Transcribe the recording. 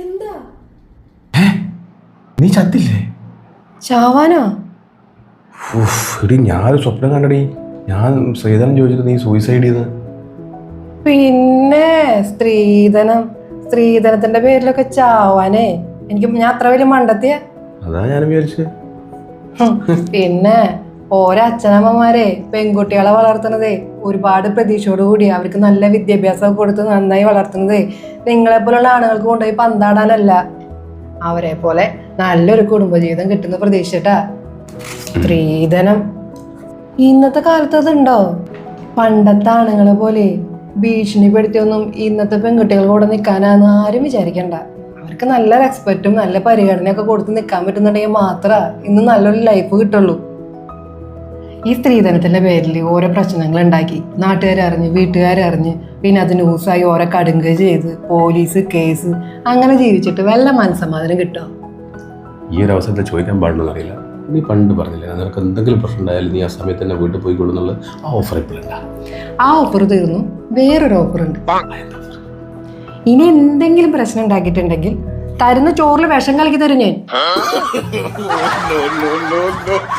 എന്താ? നീ ചത്തില്ലേ? ചാവാനോ? എടി ഞാനൊരു സ്വപ്നം കണ്ടടി. ഞാൻ സ്ത്രീധനം ചോദിച്ചിട്ട് നീ സൂയിസൈഡ് ചെയ്ത് പിന്നെ സ്ത്രീധനം. സ്ത്രീധനത്തിന്റെ പേരിലൊക്കെ ചാവാനേ. എനിക്ക് ഞാൻ അത്ര വലിയ മണ്ടത്തിയ. അതാ ഞാൻ വിചാരിച്ചത് പിന്നെ ഓരോ അച്ഛനമ്മമാരെ പെൺകുട്ടികളെ വളർത്തുന്നതേ ഒരുപാട് പ്രതീക്ഷയോട് കൂടി അവർക്ക് നല്ല വിദ്യാഭ്യാസം കൊടുത്ത് നന്നായി വളർത്തുന്നതേ നിങ്ങളെ പോലുള്ള ആണുങ്ങൾക്ക് കൊണ്ടുപോയി പന്താടാനല്ല. അവരെ പോലെ നല്ലൊരു കുടുംബജീവിതം കിട്ടുന്ന പ്രതീക്ഷട്ടാ. സ്ത്രീധനം. ഇന്നത്തെ കാലത്ത് അതുണ്ടോ? പണ്ടത്തെ ആണുങ്ങളെ പോലെ ഭീഷണിപ്പെടുത്തിയൊന്നും ഇന്നത്തെ പെൺകുട്ടികൾ കൂടെ നിൽക്കാനാന്ന് ആരും വിചാരിക്കണ്ട. അവർക്ക് നല്ല റെസ്പെക്റ്റും നല്ല പരിഗണനയൊക്കെ കൊടുത്ത് നിൽക്കാൻ പറ്റുന്നുണ്ടെങ്കിൽ മാത്രമേ ഇന്ന് നല്ലൊരു ലൈഫ് കിട്ടുള്ളൂ. ഈ സ്ത്രീധനത്തിന്റെ പേരിൽ ഓരോ പ്രശ്നങ്ങൾ ഉണ്ടാക്കി. നാട്ടുകാരെ അറിഞ്ഞ് വീട്ടുകാരെ അറിഞ്ഞ്. പിന്നെ അത് ന്യൂസായി ഓരോ കടുങ്ക ചെയ്ത് പോലീസ് കേസ് അങ്ങനെ ജീവിച്ചിട്ട് വല്ല മനസ്സമാധാനം കിട്ടുമോ ഈ ഒരു അവസരത്തിൽ ചോദിക്കാൻ പാടുണ്ടെന്ന് അറിയില്ല നീ പണ്ട് പറഞ്ഞില്ലേ നിനക്ക് എന്തെങ്കിലും പ്രശ്നം ഉണ്ടായാലും നീ ആ സമയത്ത് തന്നെ വീട്ടിൽ പോയിക്കൊള്ളുന്നുള്ള ആ ഓഫർ ഇപ്പോഴുണ്ടാ ആ ഓഫർ തീർന്നു. വേറൊരു ഓഫർ ഉണ്ട്. ഇനി എന്തെങ്കിലും പ്രശ്നം ഉണ്ടാക്കിയിട്ടുണ്ടെങ്കിൽ തരുന്ന ചോറിൽ വിഷം കലക്കി തരും ഞാൻ.